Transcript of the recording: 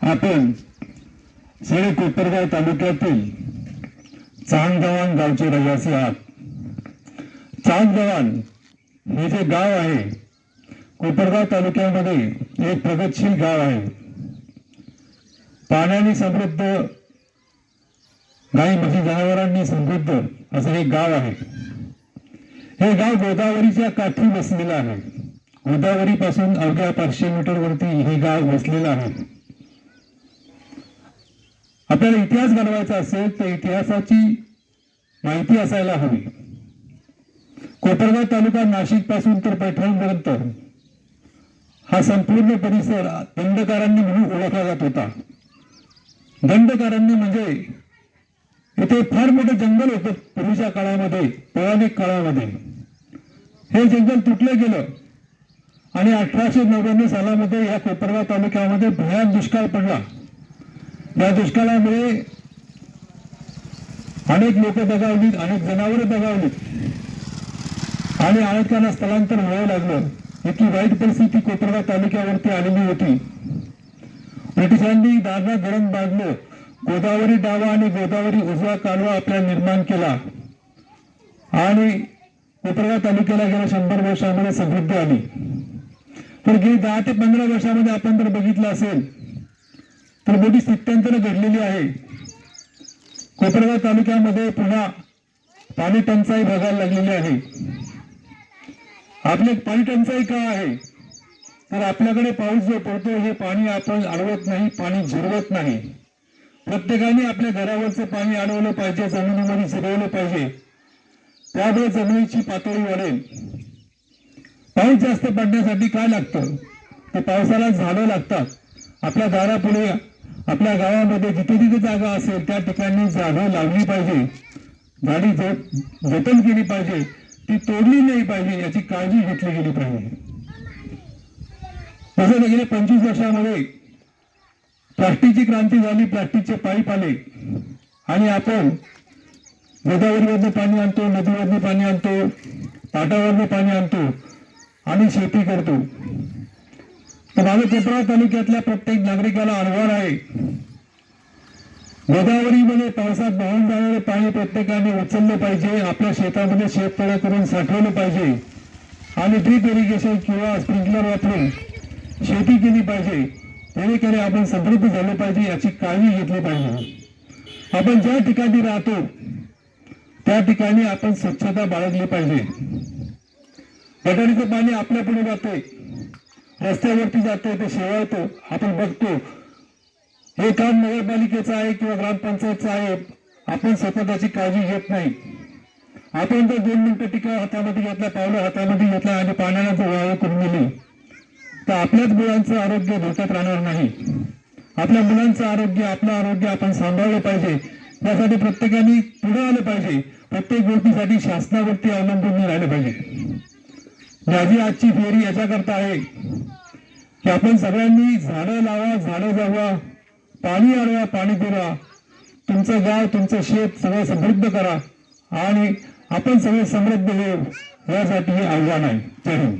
आपण सगळे कोपरगाव तालुक्यातील चांदगव्हाण गावचे रहिवासी आहात. चांदगवान हे जे गाव आहे कोपरगाव तालुक्यामध्ये एक प्रगतशील गाव आहे. पाण्याने समृद्ध गाई म्हशी जनावरांनी समृद्ध असं हे गाव आहे. हे गाव गोदावरीच्या काठी बसलेलं आहे. गोदावरीपासून अवघ्या पाचशे मीटर वरती हे गाव वसलेलं आहे. आपल्याला इतिहास बनवायचा असेल तर इतिहासाची माहिती असायला हवी. कोपरगाव तालुका नाशिकपासून तर पैठणपर्यंत. हा संपूर्ण परिसर दंडकारांनी म्हणून ओळखला जात होता. दंडकारांनी म्हणजे इथे फार मोठं जंगल होतं पूर्वीच्या काळामध्ये पौराणिक काळामध्ये. हे जंगल तुटलं गेलं आणि अठराशे नव्याण्णव सालामध्ये या कोपरगाव तालुक्यामध्ये भयान दुष्काळ पडला. या दुष्काळामुळे अनेक लोक दगावलीत अनेक जनावरं दगावलीत. आणि अनेकांना स्थलांतर व्हावं लागलं. इतकी वाईट परिस्थिती कोपरगाव तालुक्यावरती आलेली होती. ब्रिटिशांनी दारणा धरण बांधलं. गोदावरी डावा आणि गोदावरी उजवा कालवा आपला निर्माण केला. आणि कोपरगाव तालुक्याला गेल्या शंभर वर्षामध्ये समृद्धी आली. तर गेली दहा ते पंधरा वर्षामध्ये आपण जर बघितलं असेल तर मोठी स्थित्यंतर घडलेली आहे. कोपरगाव तालुक्यामध्ये पुन्हा पाणी टंचाई बघायला लागलेली आहे. आपली पाणी टंचाई का आहे? तर आपल्याकडे पाऊस जो पडतो हे पाणी आपण अडवत नाही पाणी झिरवत नाही. प्रत्येकाने आपल्या घरावरचं पाणी अडवलं पाहिजे जमिनीमध्ये झिरवलं पाहिजे. त्यामुळे जमिनीची पातळी वाढेल. पाऊस जास्त पडण्यासाठी काय लागतं? तर पावसाला झाडं लागतात. आपल्या दारापुढे आपल्या गावामध्ये जिथे जिथे जागा असेल त्या ठिकाणी झाडं लावली पाहिजे. झाडी जतन केली पाहिजे ती तोडली नाही पाहिजे याची काळजी घेतली गेली पाहिजे. तसं गेल्या पंचवीस वर्षामध्ये प्लास्टिकची क्रांती झाली प्लास्टिकचे पाईप आले. आणि आपण गोदावरीवरनं पाणी आणतो नदीवरनं पाणी आणतो पाटावरनं पाणी आणतो आणि शेती करतो. तर तालुक्यातल्या प्रत्येक नागरिकाला अनुभव आहे. गोदावरीमध्ये पावसात वाहून जाणारे पाणी प्रत्येकाने उचललं पाहिजे आपल्या शेतामध्ये शेततळे करून साठवलं पाहिजे आणि ड्रीप इरिगेशन किंवा स्प्रिंकलर वापरून शेती केली पाहिजे. जेणेकरून आपण समृद्ध झालं पाहिजे याची काळजी घेतली पाहिजे. आपण ज्या ठिकाणी राहतो त्या ठिकाणी आपण स्वच्छता बाळगली पाहिजे. गटारीचं पाणी आपल्या पुढे जाते रस्त्यावरती जाते ते शेवाळतं. आपण बघतो. हे काम नगरपालिकेचं आहे किंवा ग्रामपंचायतचं आहे आपण स्वतः त्याची काळजी घेत नाही. आपण जर दोन मिनिटं टिका हातामध्ये घेतला पावलं हातामध्ये घेतला आणि पाण्याला जर वाळ करून दिली. तर आपल्याच मुलांचं आरोग्य धोक्यात राहणार नाही. आपल्या मुलांचं आरोग्य आपलं आरोग्य आपण सांभाळलं पाहिजे. त्यासाठी प्रत्येकाने पुढे आलं पाहिजे. प्रत्येक गोष्टीसाठी शासनावरती अवलंबून राहिलं पाहिजे. माझी आजची फेरी याच्याकरता आहे. की आपण सगळ्यांनी झाडं लावा झाडं जगवा पाणी अडवा पाणी पुरवा. तुमचं गाव तुमचं शेत सगळं समृद्ध करा आणि आपण सगळे समृद्ध होऊ यासाठी हे आव्हान आहे. जय हिंद.